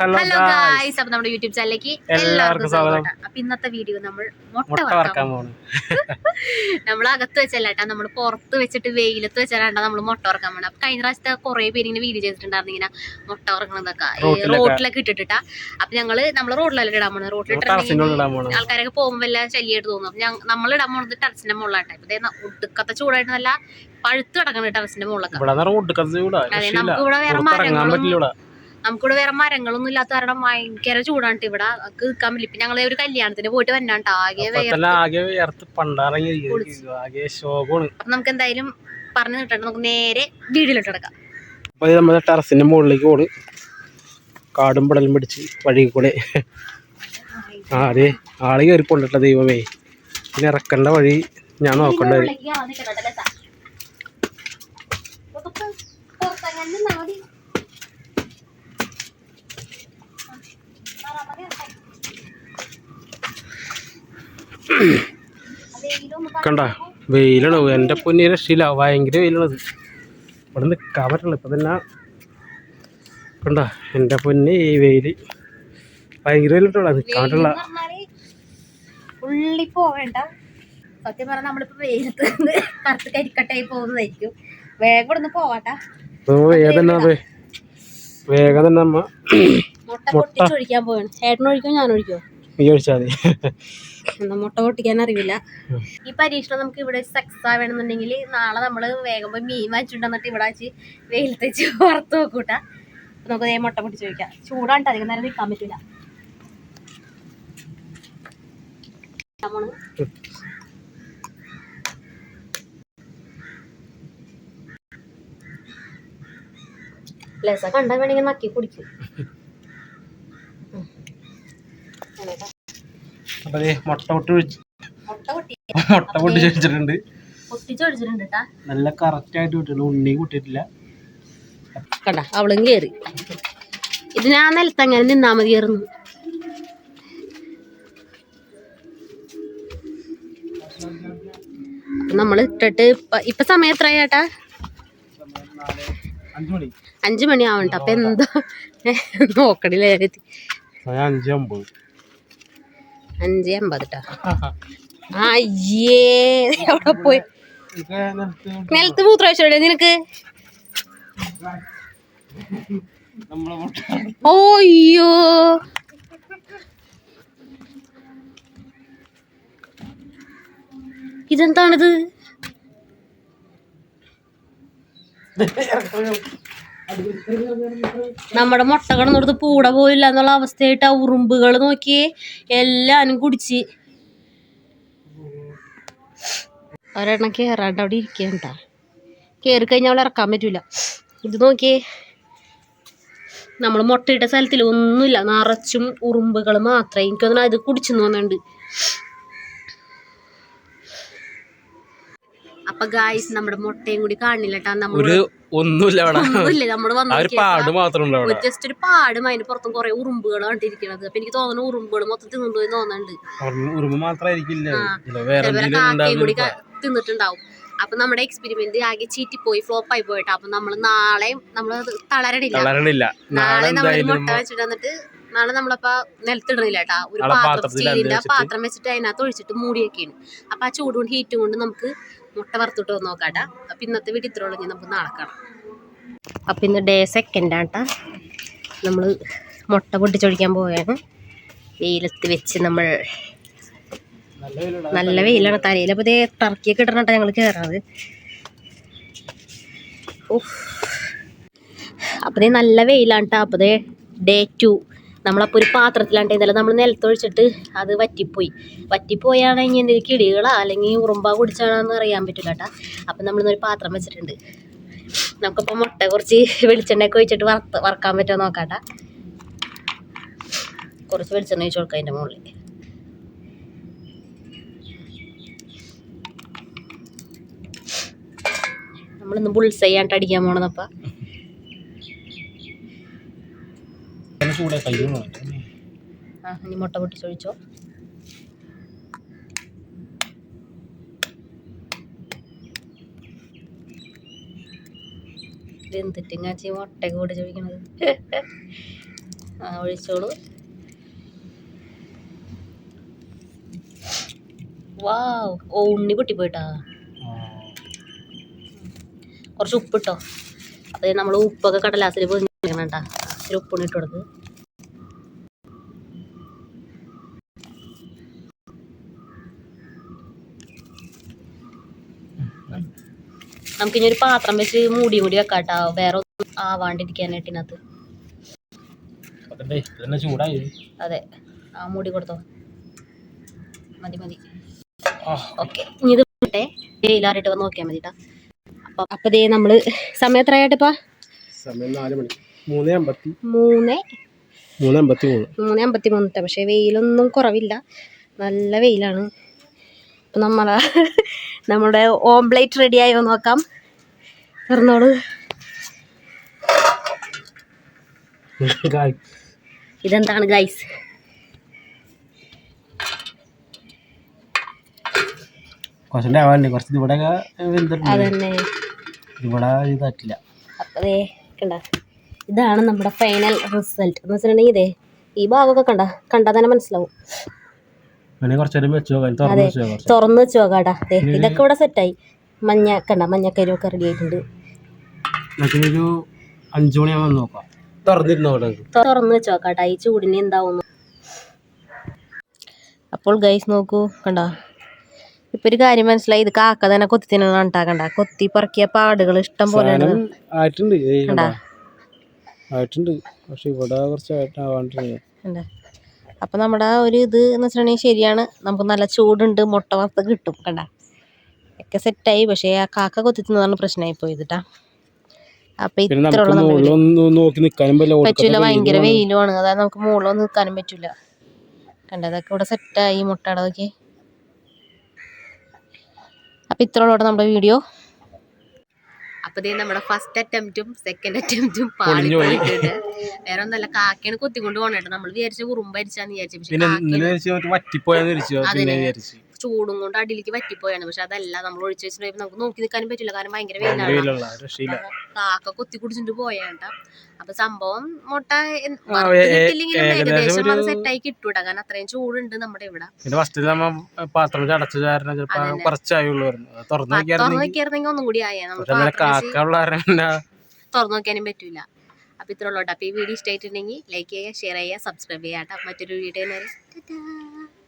Hello guys അപ്പൊ നമ്മുടെ YouTube ചാനലിലേക്ക് എല്ലാവർക്കും സ്വാഗതം. അപ്പൊ ഇന്നത്തെ വീഡിയോ നമ്മൾ മുട്ട വറക്കാൻ പോണ് നമ്മൾ അകത്ത് വെച്ചല്ലേട്ടാ നമ്മൾ പുറത്ത് വെച്ചിട്ട് വെയിലത്ത് വെച്ചാലാണ്ടാ നമ്മൾ മുട്ട വറക്കാൻ പോണത് അപ്പൊ കഴിഞ്ഞ പ്രാവശ്യത്തെ കുറെ പേര് ഇങ്ങനെ വീഡിയോ ചെയ്തിട്ടുണ്ടായിരുന്നു ഇങ്ങനെ മുട്ട വറക്കണതൊക്കെ. റോട്ടിലൊക്കെ. ഇട്ടിട്ടാ അപ്പൊ ഞങ്ങൾ നമ്മൾ റോഡിലല്ലേ ഇടാൻ പോണത്? പോണ് ആൾക്കാരൊക്കെ പോകുമ്പോൾ എല്ലാം ശല്യമായിട്ട് തോന്നും. അപ്പൊ നമ്മൾ ഇടാൻ പോണത് ടെറസിന്റെ മുകളിലാട്ടെ ഇപ്പൊ ഒടുക്കത്തെ ചൂടായിട്ട് നല്ല പഴുത്ത് കിടക്കണം ടെറസിന്റെ മുകളിലൊക്കെ അതെ നമുക്ക് ഇവിടെ വേറെ മരങ്ങളും നമുക്കിവിടെ വേറെ മരങ്ങളൊന്നും ഇല്ലാത്ത കാരണം ഭയങ്കര ചൂടാണ് ഇവിടെ. നമുക്ക് നിൽക്കാൻ പറ്റില്ല. ഇപ്പൊ ഞങ്ങൾ ഒരു കല്യാണത്തിന് പോയിട്ട് വന്നാട്ടോ ആകെ ആകെ ശോകമാണ്. അപ്പൊ നമുക്ക് എന്തായാലും പറഞ്ഞു നിട്ടണ്ട നമുക്ക് നേരെ വീടിലോട്ട് കിടക്കാം. അപ്പൊ ഇത് നമ്മുടെ ടെറസിന്റെ മുകളിലേക്ക് പോണ്. കാടും പടലും പിടിച്ച് വഴി കൂടെ. ആ അതെ. ആൾ കയറി കൊണ്ടിട്ട ദൈവമേ. പിന്നെ ഇറക്കേണ്ട വഴി ഞാൻ നോക്കണ്ട. വരും കണ്ട? വെയിലാണ് എന്റെ പൊന്നി രക്ഷയില്ല. ഭയങ്കര വെയിലാണത് ഇവിടെ നിൽക്കാൻ പറ്റില്ല ഇപ്പം തന്നെ കണ്ട? എന്റെ പൊന്നി ഈ വെയിൽ ഭയങ്കര വെയിലിട്ടുള്ള നിൽക്കാൻ പറ്റില്ല ഉള്ളി പോവേണ്ട. സത്യം പറഞ്ഞാൽ നമ്മളിപ്പോ വെയിലത്ത് കറുത്ത് കരിക്കട്ടായി പോകുന്നതായിരിക്കും. വേഗം നിന്ന് പോവാട്ടാ. വേഗം തന്നെ അമ്മ മുട്ട പൊട്ടിച്ചൊഴിക്കാൻ പോവാണ്. ചേട്ടൻ ഒഴിക്കോ മതി. മുട്ട പൊട്ടിക്കാൻ അറിയില്ല. ഈ പരീക്ഷണം നമുക്ക് ഇവിടെ സക്സസ് ആവണമെന്നുണ്ടെങ്കിൽ നാളെ നമ്മൾ വേഗം പോയി മീൻ വാങ്ങിച്ചിട്ടുണ്ടെന്നിട്ട് ഇവിടെ വെച്ച് വെയിലത്ത് വെച്ച് പുറത്ത് നോക്കൂട്ട നമുക്ക് മുട്ട പൊട്ടി ചോദിക്കാം ചൂടാണ്ട് അധികം നേരം നിൽക്കാൻ പറ്റില്ല ലസ കണ്ടാൽ വേണമെങ്കിൽ നക്കി കുടിക്കും. അപ്പോൾ അതേ മുട്ട പൊട്ടി മുട്ട പൊട്ടി. മുട്ട പൊട്ടി വെച്ചിട്ടുണ്ട്. പൊട്ടിച്ചൊഴിച്ചിട്ടുണ്ട് കേട്ടാ നല്ല കറക്റ്റായിട്ട് ഉണ്ണി കൂട്ടിയിട്ടില്ല കണ്ട അവളും കേറി. ഇത് ഞാൻ നിലത്തങ്ങനെ നിന്നാ മതിയായിരുന്നു അപ്പൊ നമ്മൾ ഇട്ടിട്ട് ഇപ്പ- സമയം എത്ര ചേട്ടാ അഞ്ച് മണി. ആവണ്ട. അപ്പൊ എന്താ? നോക്കണില്ല? സമയം അഞ്ച് അമ്പത് എവിടെ പോയി? നിലത്ത് മൂത്രമൊഴിച്ചോടെ നിനക്ക്. ഓയ്യോ ഇതെന്താണിത്? നമ്മുടെ മുട്ട കിടന്നിടത്ത് പൂട പോയില്ല എന്നുള്ള അവസ്ഥയായിട്ട് ആ ഉറുമ്പുകൾ നോക്കിയേ എല്ലാനും കുടിച്ച്. ഒരെണ്ണം കേറാണ്ട് അവിടെ ഇരിക്കണ്ട കയറി കഴിഞ്ഞാൽ അവളെ ഇറക്കാൻ പറ്റൂല. ഇത് നോക്കിയേ. നമ്മൾ മുട്ടയിട്ട സ്ഥലത്തിൽ ഒന്നുമില്ല. നിറച്ചും ഉറുമ്പുകൾ മാത്രമേ എനിക്ക് തോന്നുന്നു. അത് കുടിച്ചു തോന്നുന്നുണ്ട്. അപ്പൊ ഗായ്സ് നമ്മുടെ മുട്ടയും കൂടി കാണില്ല കേട്ടാ നമ്മൾ ഒരു ഒന്നുമില്ല അവിടെ. ഒന്നുമില്ല നമ്മൾ ആ ഒരു പാട് മാത്രം ഉണ്ട് അവിടെ ജസ്റ്റ് ഒരു പാടും അതിന് പുറത്തും കുറെ ഉറുമ്പുകൾ കണ്ടിരിക്കണത്. അപ്പൊ എനിക്ക് തോന്നുന്നു ഉറുമ്പുകൾ മൊത്തത്തിൽ തിന്നുണ്ടോ തോന്നുന്നുണ്ട്. കാക്കയും കൂടി തിന്നിട്ടുണ്ടാവും. അപ്പൊ നമ്മുടെ എക്സ്പെരിമെന്റ് ആകെ ചീറ്റിപ്പോയി ഫ്ലോപ്പ് ആയി പോയിട്ടാ. അപ്പൊ നമ്മൾ നാളെ നമ്മൾ തളരണില്ല. നാളെ നമ്മൾ നമ്മൾ മുട്ട വെച്ചിട്ട് വന്നിട്ട് നാളെ നമ്മളപ്പോ നിലത്തിടണില്ല കേട്ടാ ഒരു പാത്രം സ്റ്റീലിന്റെ പാത്രം വെച്ചിട്ട് അതിനകത്ത് ഒഴിച്ചിട്ട് മൂടിയൊക്കെയാണ്. അപ്പൊ ആ ചൂടുകൊണ്ട് കൊണ്ട് ഹീറ്റ് കൊണ്ട് നമുക്ക് മുട്ട വറുത്തിട്ട് വന്ന് നോക്കാട്ടാ. അപ്പം ഇന്നത്തെ വീട്ടിൽ ഇത്ര ഉള്ളൂ. ഇനി നമുക്ക് നാളെ കാണാം. അപ്പൊ ഇന്ന് ഡേ സെക്കൻഡ് ആട്ടാ. നമ്മൾ മുട്ട പൊട്ടിച്ചൊഴിക്കാൻ പോവുകയാണ് വെയിലത്ത് വെച്ച് നമ്മൾ നല്ല വെയിലാണ് തലയിൽ. അപ്പോൾ ഇതേ ടർക്കിയൊക്കെ ഇടണട്ടാ ഞങ്ങൾ കയറാറ് അപ്പോൾ നല്ല വെയിലാണ് കേട്ടോ അപ്പോൾ ഡേ ടു നമ്മളപ്പോൾ ഒരു പാത്രത്തിലാണ്ട് ഇന്നലെ നമ്മൾ നിലത്തൊഴിച്ചിട്ട് അത് വറ്റിപ്പോയി. വറ്റിപ്പോയാണെങ്കിൽ എന്തെങ്കിലും കിളികളാ അല്ലെങ്കിൽ ഉറുമ്പ കുടിച്ചാണെന്ന് അറിയാൻ പറ്റില്ല കേട്ടോ. അപ്പം നമ്മളിന്നൊരു പാത്രം വെച്ചിട്ടുണ്ട്. നമുക്കിപ്പോൾ മുട്ട കുറച്ച് വെളിച്ചെണ്ണയൊക്കെ ഒഴിച്ചിട്ട് വറുത്ത് വറക്കാൻ പറ്റുമോ നോക്കാട്ടാ കുറച്ച് വെളിച്ചെണ്ണ ഒഴിച്ച് കൊടുക്കാം അതിന്റെ മുകളിൽ നമ്മളിന്ന് ബുൾസൈ ചെയ്യാണ്ട് അടിക്കാൻ പോണതപ്പ ചൂടാ കഴിയുന്നു. ആ ഇനി മുട്ട പൊട്ടിച്ചൊഴിച്ചോ ഇതെന്തിട്ടിങ്ങാച്ചി മുട്ട കൂടി ചോദിക്കണത് ആ ഒഴിച്ചോളൂ. വാവ് ഓ ഉണ്ണി പൊട്ടിപ്പോയിട്ടാ. കുറച്ച് ഉപ്പിട്ടോ. അപ്പോൾ നമ്മൾ ഉപ്പൊക്കെ കടലാസിൽ വേണ്ട ഇച്ചിരി ഉപ്പുണ്ണിട്ട് കൊടുക്ക്. നമുക്കിനി ഒരു പാത്രം വെച്ച് മൂടി മൂടി വെക്കാം കേട്ടോ വേറെ ഒന്നും ആവാണ്ടിരിക്കാനായിട്ട് ഇതിനകത്ത് അതല്ലേ ഇതന്നെ ചൂടായി? അതെ. ആ മൂടി കൊടുത്തോ. മതി മതി. ഓക്കെ. ഇനി ഇത് വിട്ടെ വെയിലാറിട്ട് വന്ന് നോക്കിയാൽ മതി കേട്ടോ അപ്പം അപ്പം ദേ നമ്മൾ സമയം എത്രയായിട്ടിപ്പാ സമയം നാല് മണി. മൂന്ന് അമ്പത്തി മൂന്ന് മൂന്ന് അമ്പത്തി മൂന്ന് മൂന്ന് അമ്പത്തി മൂന്നിട്ട് പക്ഷേ വെയിലൊന്നും കുറവില്ല. നല്ല വെയിലാണ്. അപ്പം നമ്മളെ നമ്മുടെ ഓംപ്ലേറ്റ് റെഡിയായോ നോക്കാം. ഗായ് ഇതെന്താണ് ഗൈസ് കുറച്ചിന്റെ ആവാണ്ട് കുറച്ച് ഇവിടെ വെന്തിട്ടുണ്ട്. അതന്നെ. ഇവിടെ ഇതാക്കില്ല അപ്പം കണ്ട? ഇതാണ് നമ്മുടെ ഫൈനൽ റിസൾട്ട് എന്ന് വെച്ചിട്ടുണ്ടെങ്കിൽ ഇതേ ഈ ഭാഗമൊക്കെ കണ്ട? കണ്ടാൽ തന്നെ മനസ്സിലാവും. അതെ തുറന്ന് വെച്ച് ദേ ഇതൊക്കെ ഇവിടെ സെറ്റായി മഞ്ഞ കണ്ട? മഞ്ഞക്കരുവൊക്കെ റെഡി ആയിട്ടുണ്ട്. തുറന്ന് വെച്ച് നോക്കാട്ടാ ഈ ചൂടിന് എന്താവുന്നു? അപ്പോൾ ഗൈസ് നോക്കൂ കണ്ട? ഇപ്പൊ ഒരു കാര്യം മനസ്സിലായി. ഇത് കാക്ക തന്നെ കൊത്തി തിന്നണം കണ്ട കൊത്തി പറക്കിയ പാടുകൾ ഇഷ്ടം പോലെ ആയിട്ടുണ്ട്. പക്ഷെ ഇവിടെ കുറച്ച് ആയിട്ടാവാണ്ടിരുന്നു കണ്ട അപ്പൊ നമ്മുടെ ആ ഒരു ഇത് എന്ന് വെച്ചിട്ടുണ്ടെങ്കിൽ ശരിയാണ്. നമുക്ക് നല്ല ചൂടുണ്ട് മുട്ട വറുത്ത് കിട്ടും കണ്ട. ഒക്കെ സെറ്റായി പക്ഷേ ആ കാക്ക കൊത്തി തിന്നതാണ് പ്രശ്നമായി പോയതിട്ടാ അപ്പൊ ഇത്ര പറ്റൂല ഭയങ്കര വെയിലുമാണ്. അതായത് നമുക്ക് മുകളിലൊന്നും നിൽക്കാനും പറ്റൂല. കണ്ട അതൊക്കെ ഇവിടെ സെറ്റായി മുട്ടയുടെ നോക്കി അപ്പൊ ഇത്രയോടെ നമ്മുടെ വീഡിയോ അപ്പൊ ദേ നമ്മുടെ ഫസ്റ്റ് അറ്റംപ്റ്റും സെക്കൻഡ് അറ്റംപ്റ്റും പോയി. വേറെ ഒന്നല്ല കാക്കയാണ് കൊത്തിക്കൊണ്ട് പോകണേട്ടോ നമ്മൾ വിചാരിച്ച കുറുമ്പരിച്ചാന്ന് വിചാരിച്ചു. പക്ഷെ കാക്കയാണ് വറ്റിപ്പോയെന്ന്. വിചാരിച്ചു. ചൂടും കൊണ്ട് അടിയിലേക്ക് പറ്റിപ്പോയാണ് പക്ഷെ അതല്ല നമ്മൾ ഒഴിച്ചു വെച്ചിട്ട് നമുക്ക് നോക്കി നിൽക്കാനും പറ്റില്ല. കാരണം ഭയങ്കര വെയിലാണ്. കാക്ക കൊത്തി കുടിച്ചിട്ട് പോയാണ്ട അപ്പൊ സംഭവം മുട്ട കിട്ടില്ലെങ്കിലും ഏകദേശം അത് സെറ്റായി കിട്ടൂടാ കാരണം അത്രയും ചൂടുണ്ട് നമ്മുടെ ഇവിടെ. പാത്രം അടച്ച കാരണം തുറന്നു നോക്കിയായിരുന്നെങ്കിൽ ഒന്നും കൂടി ആയേ നമുക്ക് തുറന്നു നോക്കാനും പറ്റൂല. അപ്പൊ ഇത്രേ ഉള്ളൂ അപ്പൊ ഈ വീഡിയോ ഇഷ്ടമായിട്ടുണ്ടെങ്കിൽ ലൈക്ക് ചെയ്യുക ഷെയർ ചെയ്യുക സബ്സ്ക്രൈബ് ചെയ്യുക കേട്ടോ. മറ്റൊരു വീഡിയോ